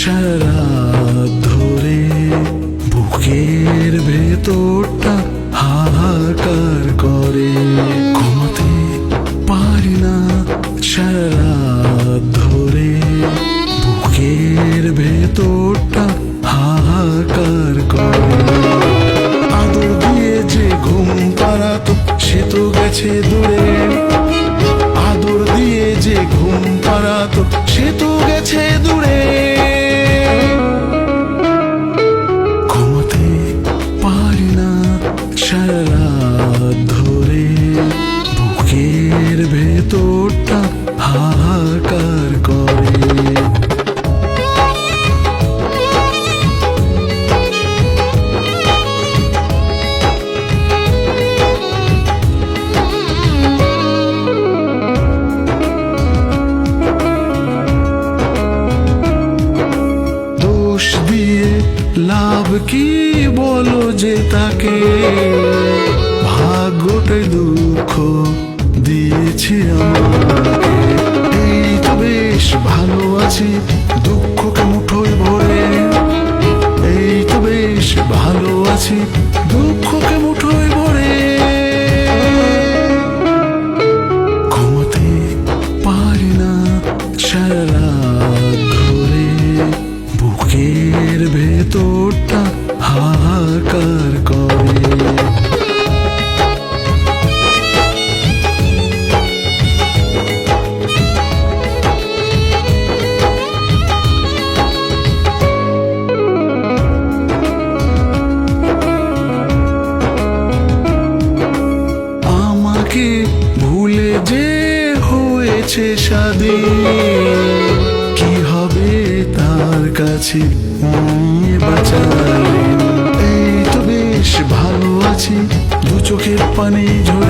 সারা ধরে বুকের ভেতরটা হাহাকার করে ঘুমাতে পারি না সারা ধরে বুকের ভেতরটা হাহাকার করে আদর দিয়ে যে ঘুম পাড়াতো সে তো গেছে দূরে। পাড়াতো সে তো গেছে দূরে। ঘুমাতে পারি না সারা ধরে। বুকের ভেতরটা হাহাকার করে। লাভ কি বলো যে তাকে? ভেতরটা হাহাকার করে। আমাকে ভুলে যে হয়েছে স্বাধীন। কাছে নিয়ে বাঁচালেন আছি এই তো বেশ ভালো আছি। দু চোখের পানি ঝরে